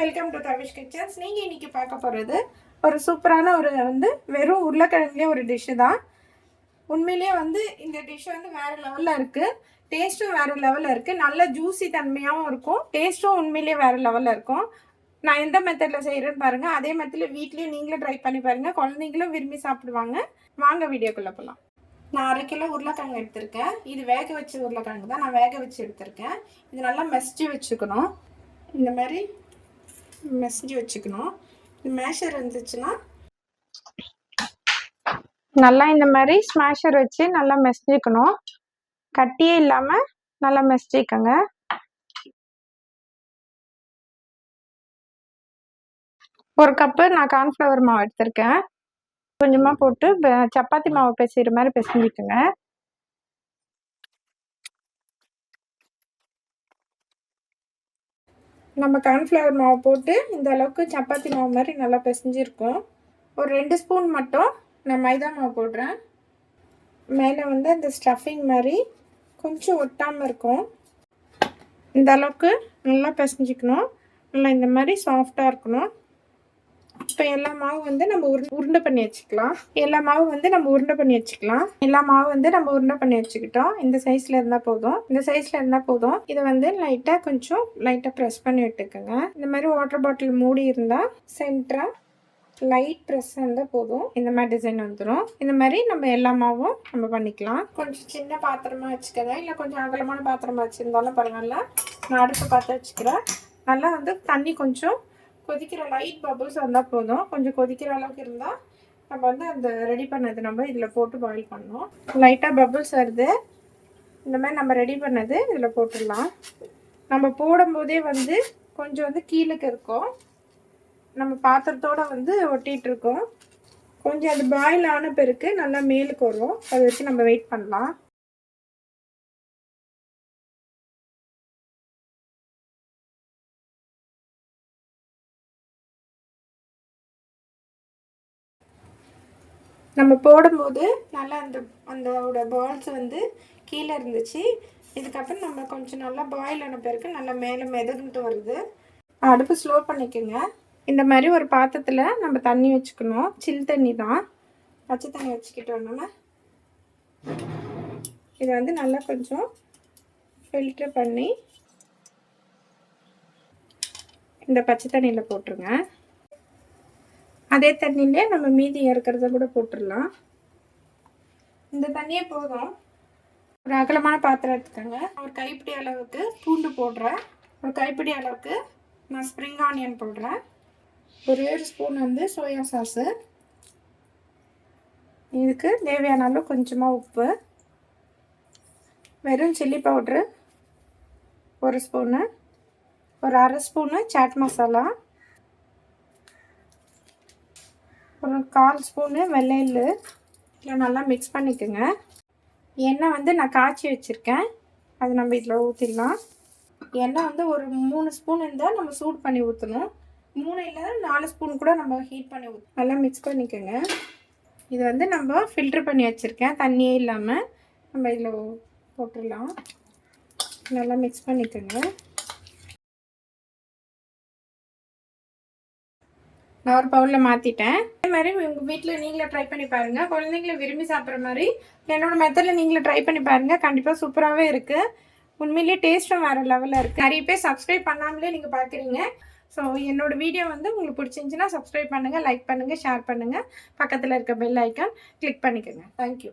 Welcome to Tavish kitchens நீங்கள் இன்றைக்கி பார்க்க போகிறது ஒரு சூப்பரான ஒரு வந்து வெறும் உருளைக்கிழங்குலேயே ஒரு டிஷ்ஷு தான். உண்மையிலேயே வந்து இந்த டிஷ் வந்து வேறு லெவலில் இருக்குது டேஸ்ட்டும் வேறு லெவலில் இருக்குது நல்ல ஜூஸி தன்மையாகவும் இருக்கும். டேஸ்ட்டும் உண்மையிலேயே வேறு லெவலில் இருக்கும். நான் எந்த மெத்தடில் செய்கிறேன்னு பாருங்கள் அதே மெத்தடில் வீட்லேயும் நீங்களும் ட்ரை பண்ணி பாருங்கள் குழந்தைங்களும் விரும்பி சாப்பிடுவாங்க. வாங்க வீடியோக்குள்ளே போகலாம் நான் அரை கிலோ உருளைக்கிழங்கு எடுத்திருக்கேன். இது வேக வச்ச உருளைக்கிழங்கு தான். நான் வேக வச்சு எடுத்திருக்கேன். இது நல்லா மெஸ்ஜி வச்சுக்கணும். இந்த மாதிரி மெசஞ்சு வச்சுக்கணும். மேஷர் இருந்துச்சுன்னா நல்லா இந்த மாதிரி ஸ்மாஷர் வச்சு நல்லா மெசஞ்சிக்கணும். கட்டியே இல்லாமல் நல்லா மெசஞ்சிக்கோங்க. ஒரு கப்பு நான் கார்ன்ஃப்ளவர் மாவு எடுத்திருக்கேன். கொஞ்சமாக போட்டு சப்பாத்தி மாவு பிசைகிற மாதிரி பிசைஞ்சிக்கோங்க நம்ம கார்ன்ஃப்ளவர் மாவு போட்டு இந்த அளவுக்கு சப்பாத்தி மாவு மாதிரி நல்லா பிசைஞ்சிருக்கோம். ஒரு ரெண்டு ஸ்பூன் மட்டும் நான் மைதா மாவு போடுறேன். மேலே வந்து அந்த ஸ்டஃபிங் மாதிரி கொஞ்சம் ஒட்டாமல் இருக்கும். இந்த அளவுக்கு நல்லா பிசைஞ்சிக்கணும். நல்லா இந்த மாதிரி சாஃப்டாக இருக்கணும். இப்போ எல்லா மாவு வந்து நம்ம உருண்டை உருண்டை பண்ணி வச்சுக்கலாம். எல்லா மாவு வந்து நம்ம உருண்டை பண்ணி வச்சுக்கலாம். எல்லா மாவு வந்து நம்ம உருண்டை பண்ணி வச்சுக்கிட்டோம். இந்த சைஸில் இருந்தால் போதும். இந்த சைஸில் இருந்தால் போதும். இதை வந்து லைட்டாக கொஞ்சம் லைட்டாக ப்ரெஸ் பண்ணி விட்டுக்கோங்க. இந்த மாதிரி வாட்டர் பாட்டில் மூடி இருந்தால் சென்டராக லைட் ப்ரெஸ் இருந்தால் போதும். இந்த மாதிரி டிசைன் வந்துடும் இந்த மாதிரி நம்ம எல்லா மாவும் நம்ம பண்ணிக்கலாம். கொஞ்சம் சின்ன பாத்திரமா வச்சுக்கோங்க. இல்லை கொஞ்சம் அகலமான பாத்திரமா வச்சுருந்தாலும் பரவாயில்ல. நான் அடுப்பு பார்த்து வச்சுக்கிறேன். நல்லா வந்து தண்ணி கொஞ்சம் கொதிக்கிற லைட் பபுள்ஸ் வந்தால் போதும். கொஞ்சம் கொதிக்கிற அளவுக்கு இருந்தால் நம்ம வந்து அந்த ரெடி பண்ணது நம்ம இதில் போட்டு பாயில் பண்ணோம் லைட்டாக பபுள்ஸ் வருது. இந்த மாதிரி நம்ம ரெடி பண்ணது இதில் போட்டுடலாம். நம்ம போடும்போதே வந்து கொஞ்சம் வந்து கீழுக்கு இருக்கும். நம்ம பாத்திரத்தோட வந்து ஒட்டிகிட்டு இருக்கோம். கொஞ்சம் அது பாயில் ஆன பிறகு நல்லா மேலுக்கு வரும். அதை வச்சு நம்ம வெயிட் பண்ணலாம். நம்ம போடும்போது நல்லா அந்த அந்தோட பால்ஸ் வந்து கீழே இருந்துச்சு. இதுக்கப்புறம் நம்ம கொஞ்சம் நல்லா பாயில் ஆன பிறகு நல்லா மேலே மிதந்துட்டு வருது. அடுப்பு ஸ்லோ பண்ணிக்கோங்க. இந்த மாதிரி ஒரு பாத்திரத்தில் நம்ம தண்ணி வச்சுக்கணும். சில் தண்ணி தான். பச்சை தண்ணி வச்சுக்கிட்டோன்னா இதை வந்து நல்லா கொஞ்சம் ஃபில்ட்ரு பண்ணி இந்த பச்சை தண்ணியில் போட்டுருங்க. அதே தண்ணியிலே நம்ம மீதி இறக்கிறத கூட போட்டுடலாம். இந்த தண்ணியே போதும். ஒரு அகலமான பாத்திரம் எடுத்துக்கோங்க. ஒரு கைப்பிடி அளவுக்கு பூண்டு போடுறேன். ஒரு கைப்பிடி அளவுக்கு நான் ஸ்ப்ரிங் ஆனியன் போடுறேன். ஒரு ஏழு ஸ்பூன் வந்து சோயா சாஸு இதுக்கு தேவையான அளவு கொஞ்சமாக உப்பு. வெறும் சில்லி பவுட்ரு ஒரு ஸ்பூனு ஒரு அரை ஸ்பூனு சாட் மசாலா ஒரு கால் ஸ்பூனு வெள்ளையில் இதில் நல்லா மிக்ஸ் பண்ணிக்கோங்க. எண்ணெய் வந்து நான் காய்ச்சி வச்சுருக்கேன். அது நம்ம இதில் ஊற்றிடலாம் எண்ணெய் வந்து ஒரு மூணு ஸ்பூன் இருந்தால் நம்ம சூட் பண்ணி ஊற்றணும் மூணு இல்லை நாலு ஸ்பூன் கூட நம்ம ஹீட் பண்ணி ஊற்று நல்லா மிக்ஸ் பண்ணிக்கோங்க. இது வந்து நம்ம ஃபில்ட்ரு பண்ணி வச்சுருக்கேன். தண்ணியே இல்லாமல் நம்ம இதில் போட்டுடலாம். நல்லா மிக்ஸ் பண்ணிக்கோங்க. நான் ஒரு பவுலில் மாற்றிட்டேன் அதே மாதிரி உங்கள் வீட்டில் நீங்களே ட்ரை பண்ணி பாருங்கள் குழந்தைங்கள விரும்பி சாப்பிட்ற மாதிரி என்னோடய மெத்தடில் நீங்களே ட்ரை பண்ணி பாருங்கள் கண்டிப்பாக சூப்பராகவே இருக்குது உண்மையிலேயே டேஸ்ட்டும் வேறு லெவலில் இருக்குது நிறைய பேர் சப்ஸ்கிரைப் பண்ணாமலே நீங்கள் பார்க்குறீங்க ஸோ என்னோடய வீடியோ வந்து உங்களுக்கு பிடிச்சிருந்துச்சின்னா சப்ஸ்கிரைப் பண்ணுங்கள் லைக் பண்ணுங்கள் ஷேர் பண்ணுங்கள் பக்கத்தில் இருக்க பெல் ஐக்கான் கிளிக் பண்ணிக்கோங்க. Thank you